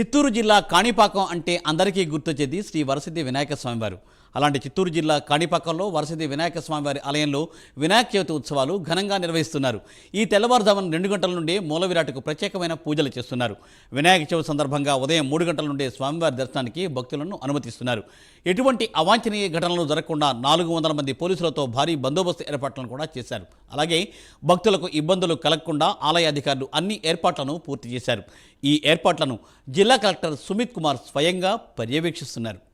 చిత్తూరు జిల్లా కాణిపాకం అంటే అందరికీ గుర్తొచ్చేది శ్రీ వరసిద్ధి వినాయక స్వామివారు. అలాంటి చిత్తూరు జిల్లా కాణిపాకంలో వరసిద్ధి వినాయక స్వామివారి ఆలయంలో వినాయక చవితి ఉత్సవాలు ఘనంగా నిర్వహిస్తున్నారు. ఈ తెల్లవారుజామున రెండు గంటల నుండే మూల విరాటకు ప్రత్యేకమైన పూజలు చేస్తున్నారు. వినాయక చవితి సందర్భంగా ఉదయం మూడు గంటల నుండే స్వామివారి దర్శనానికి భక్తులను అనుమతిస్తున్నారు. ఎటువంటి అవాంఛనీయ ఘటనలు జరగకుండా నాలుగు వందల మంది పోలీసులతో భారీ బందోబస్తు ఏర్పాట్లను కూడా చేశారు. అలాగే భక్తులకు ఇబ్బందులు కలగకుండా ఆలయ అధికారులు అన్ని ఏర్పాట్లను పూర్తి చేశారు. ఈ ఏర్పాట్లను జిల్లా కలెక్టర్ సుమిత్ కుమార్ స్వయంగా పర్యవేక్షిస్తున్నారు.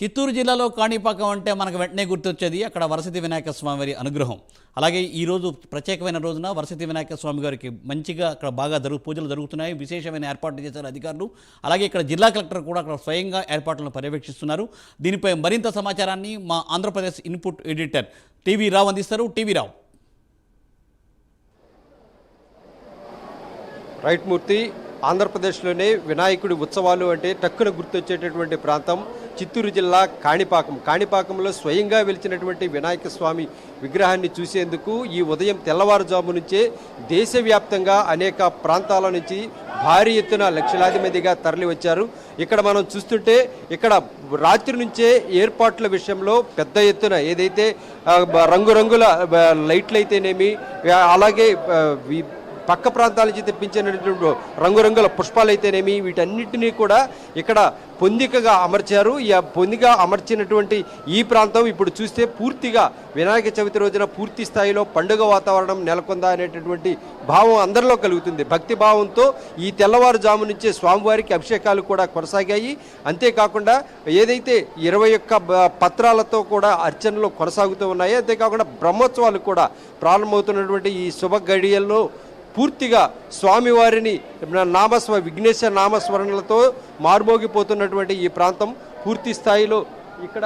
చిత్తూరు జిల్లాలో కాణిపాకం అంటే మనకు వెంటనే గుర్తొచ్చేది అక్కడ వరసిద్ధి వినాయక స్వామి వారి అనుగ్రహం. అలాగే ఈరోజు ప్రత్యేకమైన రోజున వరసిద్ధి వినాయక స్వామి గారికి మంచిగా అక్కడ బాగా జరుగు పూజలు జరుగుతున్నాయి. విశేషమైన ఏర్పాట్లు చేశారు అధికారులు. అలాగే ఇక్కడ జిల్లా కలెక్టర్ కూడా అక్కడ స్వయంగా ఏర్పాట్లను పర్యవేక్షిస్తున్నారు. దీనిపై మరింత సమాచారాన్ని మా Andhra Pradesh input editor TV Rao అందిస్తారు. టీవీ రావు. రైట్ మూర్తి ఆంధ్రప్రదేశ్లోనే వినాయకుడి ఉత్సవాలు అంటే టక్కున గుర్తొచ్చేటటువంటి ప్రాంతం. చిత్తూరు జిల్లా కాణిపాకం. కాణిపాకంలో స్వయంగా వెలిచినటువంటి వినాయక స్వామి విగ్రహాన్ని చూసేందుకు ఈ ఉదయం తెల్లవారుజాము నుంచే దేశవ్యాప్తంగా అనేక ప్రాంతాల నుంచి భారీ ఎత్తున లక్షలాది మందిగా తరలివచ్చారు. ఇక్కడ మనం చూస్తుంటే ఇక్కడ రాత్రి నుంచే ఏర్పాట్ల విషయంలో పెద్ద ఎత్తున ఏదైతే రంగురంగుల లైట్లు అయితేనేమి అలాగే పక్క ప్రాంతాల నుంచి తెప్పించినటువంటి రంగురంగుల పుష్పాలు అయితేనేమి వీటన్నిటినీ కూడా ఇక్కడ పొందికగా అమర్చారు. ఈ పొందిగా అమర్చినటువంటి ఈ ప్రాంతం ఇప్పుడు చూస్తే పూర్తిగా వినాయక చవితి రోజున పూర్తి స్థాయిలో పండుగ వాతావరణం నెలకొందా అనేటటువంటి భావం అందరిలో కలుగుతుంది. భక్తి భావంతో ఈ తెల్లవారుజాము నుంచే స్వామివారికి అభిషేకాలు కూడా కొనసాగాయి. అంతేకాకుండా ఏదైతే ఇరవై ఒక్క పత్రాలతో కూడా అర్చనలు కొనసాగుతూ ఉన్నాయి అంతేకాకుండా బ్రహ్మోత్సవాలు కూడా ప్రారంభమవుతున్నటువంటి ఈ శుభ గడియల్లో పూర్తిగా స్వామివారిని నామస్వ విఘ్నేశ్వర నామస్మరణలతో మారుమోగిపోతున్నటువంటి ఈ ప్రాంతం పూర్తి స్థాయిలో ఇక్కడ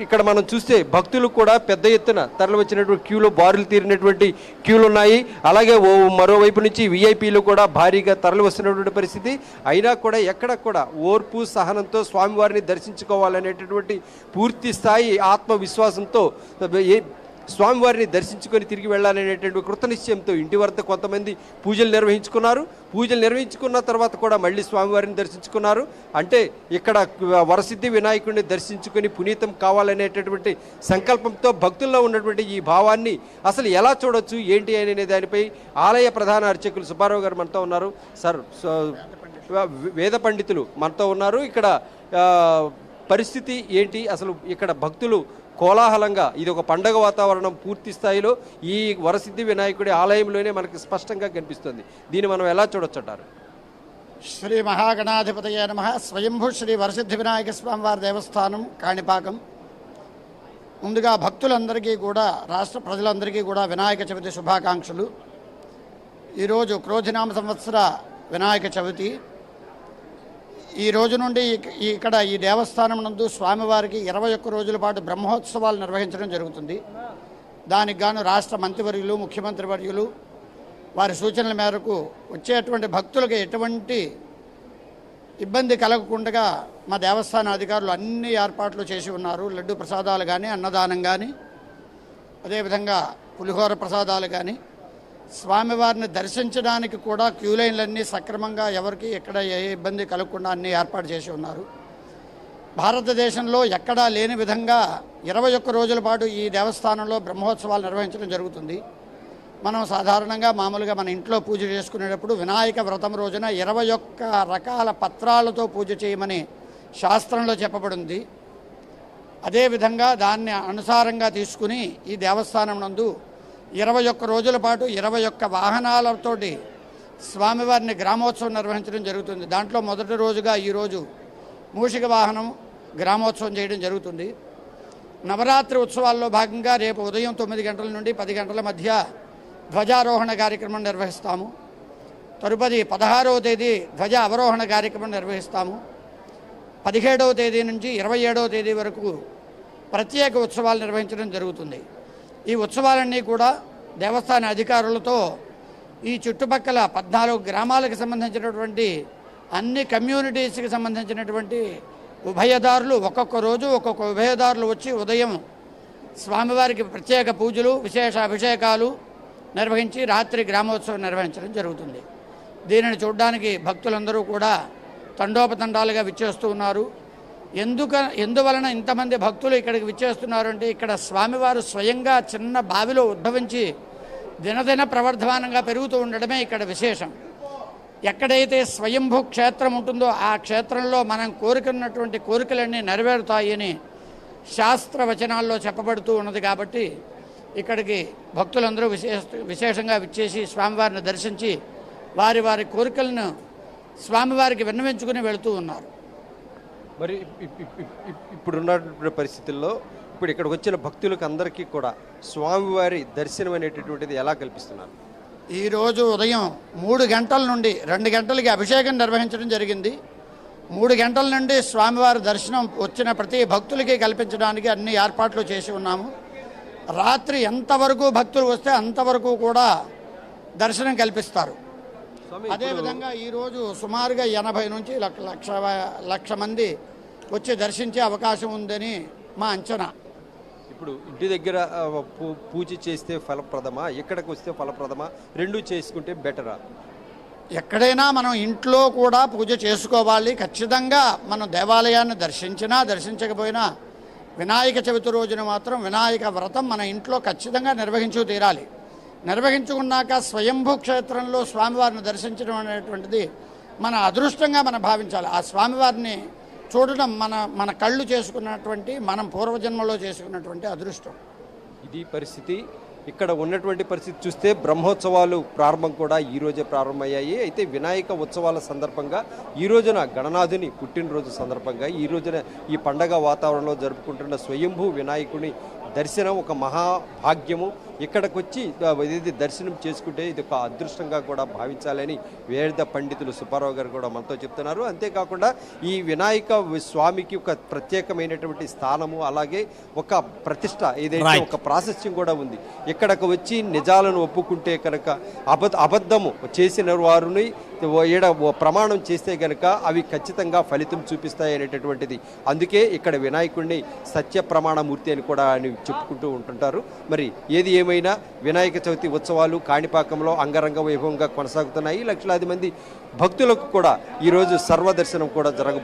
ఇక్కడ మనం చూస్తే భక్తులు కూడా పెద్ద ఎత్తున తరలి వచ్చినటువంటి క్యూలో బారులు తీరినటువంటి క్యూలు ఉన్నాయి అలాగే ఓ మరోవైపు నుంచి విఐపీలు కూడా భారీగా తరలి వస్తున్నటువంటి పరిస్థితి. అయినా కూడా ఎక్కడ కూడా ఓర్పు సహనంతో స్వామివారిని దర్శించుకోవాలనేటటువంటి పూర్తి స్థాయి ఆత్మవిశ్వాసంతో ఏ స్వామివారిని దర్శించుకొని తిరిగి వెళ్ళాలనేటువంటి కృతనిశ్చయంతో ఇంటి వద్ద కొంతమంది పూజలు నిర్వహించుకున్నారు. పూజలు నిర్వహించుకున్న తర్వాత కూడా మళ్ళీ స్వామివారిని దర్శించుకున్నారు. అంటే ఇక్కడ వరసిద్ధి వినాయకుడిని దర్శించుకొని పునీతం కావాలనేటటువంటి సంకల్పంతో భక్తుల్లో ఉన్నటువంటి ఈ భావాన్ని అసలు ఎలా చూడొచ్చు ఏంటి అనే దానిపై ఆలయ ప్రధాన అర్చకులు సుబ్బారావు గారు మనతో ఉన్నారు. సార్ వేద పండితులు మనతో ఉన్నారు. ఇక్కడ పరిస్థితి ఏంటి? అసలు ఇక్కడ భక్తులు కోలాహలంగా ఇది ఒక పండగ వాతావరణం పూర్తి స్థాయిలో ఈ వరసిద్ధి వినాయకుడి ఆలయంలోనే మనకి స్పష్టంగా కనిపిస్తుంది. దీన్ని మనం ఎలా చూడొచ్చంటారు? శ్రీ మహాగణాధిపతయ నమ. స్వయంభూ శ్రీ వరసిద్ధి వినాయక స్వామివారి దేవస్థానం కాణిపాకం. ముందుగా భక్తులందరికీ కూడా రాష్ట్ర ప్రజలందరికీ కూడా వినాయక చవితి శుభాకాంక్షలు. ఈరోజు క్రోధినామ సంవత్సర వినాయక చవితి. ఈ రోజు నుండి ఇక్కడ ఈ దేవస్థానం నందు స్వామివారికి ఇరవై ఒక్క రోజుల పాటు బ్రహ్మోత్సవాలు నిర్వహించడం జరుగుతుంది. దానికి గాను రాష్ట్ర మంత్రివర్యులు ముఖ్యమంత్రి వర్యులు వారి సూచనల మేరకు వచ్చేటువంటి భక్తులకు ఎటువంటి ఇబ్బంది కలగకుండా మా దేవస్థాన అధికారులు అన్ని ఏర్పాట్లు చేసి ఉన్నారు. లడ్డు ప్రసాదాలు కానీ అన్నదానం కానీ అదేవిధంగా పులిహోర ప్రసాదాలు కానీ స్వామివారిని దర్శించడానికి కూడా క్యూ లైన్లన్నీ సక్రమంగా ఎవరికి ఎక్కడ ఏ ఇబ్బంది కలగకుండా అన్నీ ఏర్పాటు చేసి ఉన్నారు. భారతదేశంలో ఎక్కడా లేని విధంగా ఇరవై ఒక్క రోజుల పాటు ఈ దేవస్థానంలో బ్రహ్మోత్సవాలు నిర్వహించడం జరుగుతుంది. మనం సాధారణంగా మామూలుగా మన ఇంట్లో పూజ చేసుకునేటప్పుడు వినాయక వ్రతం రోజున ఇరవై ఒక్క రకాల పత్రాలతో పూజ చేయమని శాస్త్రంలో చెప్పబడింది. అదేవిధంగా దాన్ని అనుసారంగా తీసుకుని ఈ దేవస్థానం నందు ఇరవై ఒక్క రోజుల పాటు ఇరవై ఒక్క వాహనాలతోటి స్వామివారిని గ్రామోత్సవం నిర్వహించడం జరుగుతుంది. దాంట్లో మొదటి రోజుగా ఈరోజు మూషిక వాహనం గ్రామోత్సవం చేయడం జరుగుతుంది. నవరాత్రి ఉత్సవాల్లో భాగంగా రేపు ఉదయం తొమ్మిది గంటల నుండి పది గంటల మధ్య ధ్వజారోహణ కార్యక్రమం నిర్వహిస్తాము. తరుపతి పదహారవ తేదీ ధ్వజ అవరోహణ కార్యక్రమం నిర్వహిస్తాము. పదిహేడవ తేదీ నుంచి ఇరవై ఏడవ తేదీ వరకు ప్రత్యేక ఉత్సవాలు నిర్వహించడం జరుగుతుంది. ఈ ఉత్సవాలన్నీ కూడా దేవస్థాన అధికారులతో ఈ చుట్టుపక్కల పద్నాలుగు గ్రామాలకు సంబంధించినటువంటి అన్ని కమ్యూనిటీస్కి సంబంధించినటువంటి ఉభయదారులు ఒక్కొక్క రోజు ఒక్కొక్క ఉభయదారులు వచ్చి ఉదయం స్వామివారికి ప్రత్యేక పూజలు విశేష అభిషేకాలు నిర్వహించి రాత్రి గ్రామోత్సవం నిర్వహించడం జరుగుతుంది. దీనిని చూడడానికి భక్తులందరూ కూడా తండోపతండాలుగా విచ్చేస్తూ ఉన్నారు. ఎందుక ఎందువలన ఇంతమంది భక్తులు ఇక్కడికి విచ్చేస్తున్నారు అంటే ఇక్కడ స్వామివారు స్వయంగా చిన్న బావిలో ఉద్భవించి దినదిన ప్రవర్ధమానంగా పెరుగుతూ ఉండడమే ఇక్కడ విశేషం. ఎక్కడైతే స్వయంభూ క్షేత్రం ఉంటుందో ఆ క్షేత్రంలో మనం కోరుకున్నటువంటి కోరికలన్నీ నెరవేరుతాయని శాస్త్ర వచనాల్లో చెప్పబడుతూ ఉన్నది కాబట్టి ఇక్కడికి భక్తులందరూ విశేష విశేషంగా విచ్చేసి స్వామివారిని దర్శించి వారి వారి కోరికలను స్వామివారికి విన్నవించుకుని వెళుతూ ఉన్నారు. మరి ఇప్పుడున్న పరిస్థితుల్లో ఇప్పుడు ఇక్కడికి వచ్చిన భక్తులకు అందరికీ కూడా స్వామివారి దర్శనం అనేటటువంటిది ఎలా కల్పిస్తున్నారు? ఈరోజు ఉదయం మూడు గంటల నుండి రెండు గంటలకి అభిషేకం నిర్వహించడం జరిగింది. మూడు గంటల నుండి స్వామివారి దర్శనం వచ్చిన ప్రతి భక్తులకి కల్పించడానికి అన్ని ఏర్పాట్లు చేసి ఉన్నాము. రాత్రి ఎంతవరకు భక్తులు వస్తే అంతవరకు కూడా దర్శనం కల్పిస్తారు. అదేవిధంగా ఈరోజు సుమారుగా ఎనభై నుంచి లక్ష లక్ష మంది వచ్చి దర్శించే అవకాశం ఉందని మా అంచనా. ఇప్పుడు ఇంటి దగ్గర పూజ చేస్తే ఫలప్రదమా? ఇక్కడికి వస్తే ఫలప్రదమా? రెండు చేసుకుంటే బెటరా? ఎక్కడైనా మనం ఇంట్లో కూడా పూజ చేసుకోవాలి. ఖచ్చితంగా మనం దేవాలయాన్ని దర్శించినా దర్శించకపోయినా వినాయక చవితి రోజున మాత్రం వినాయక వ్రతం మన ఇంట్లో ఖచ్చితంగా నిర్వహించు తీరాలి. నిర్వహించుకున్నాక స్వయంభూ క్షేత్రంలో స్వామివారిని దర్శించడం అనేటువంటిది మన అదృష్టంగా మనం భావించాలి. ఆ స్వామివారిని చూడడం మన మన కళ్ళు చేసుకున్నటువంటి మనం పూర్వజన్మలో చేసుకున్నటువంటి అదృష్టం. ఇది పరిస్థితి. ఇక్కడ ఉన్నటువంటి పరిస్థితి చూస్తే బ్రహ్మోత్సవాలు ప్రారంభం కూడా ఈ రోజే ప్రారంభమయ్యాయి. అయితే వినాయక ఉత్సవాల సందర్భంగా ఈ రోజున గణనాథుని పుట్టినరోజు సందర్భంగా ఈ రోజున ఈ పండగ వాతావరణంలో జరుపుకుంటున్న స్వయంభూ వినాయకుని దర్శనం ఒక మహాభాగ్యము. ఇక్కడికి వచ్చి ఇది దర్శనం చేసుకుంటే ఇది ఒక అదృష్టంగా కూడా భావించాలని వేద పండితులు సుబ్బారావు గారు కూడా మనతో చెప్తున్నారు. అంతేకాకుండా ఈ వినాయక స్వామికి ఒక ప్రత్యేకమైనటువంటి స్థానము అలాగే ఒక ప్రతిష్ట ఏదైతే. ఒక ప్రాశస్త్యం కూడా ఉంది. ఇక్కడకు వచ్చి నిజాలను ఒప్పుకుంటే కనుక అబద్ధ అబద్ధము చేసిన వారిని ఈడ ఓ ప్రమాణం చేస్తే కనుక అవి ఖచ్చితంగా ఫలితం చూపిస్తాయి అనేటటువంటిది. అందుకే ఇక్కడ వినాయకుడిని సత్య ప్రమాణమూర్తి అని కూడా అని చెప్పుకుంటూ ఉంటుంటారు. మరి ఏది ఏమైనా వినాయక చవితి ఉత్సవాలు కాణిపాకంలో అంగరంగ వైభవంగా కొనసాగుతున్నాయి. లక్షలాది మంది భక్తులకు కూడా ఈరోజు సర్వదర్శనం కూడా జరగ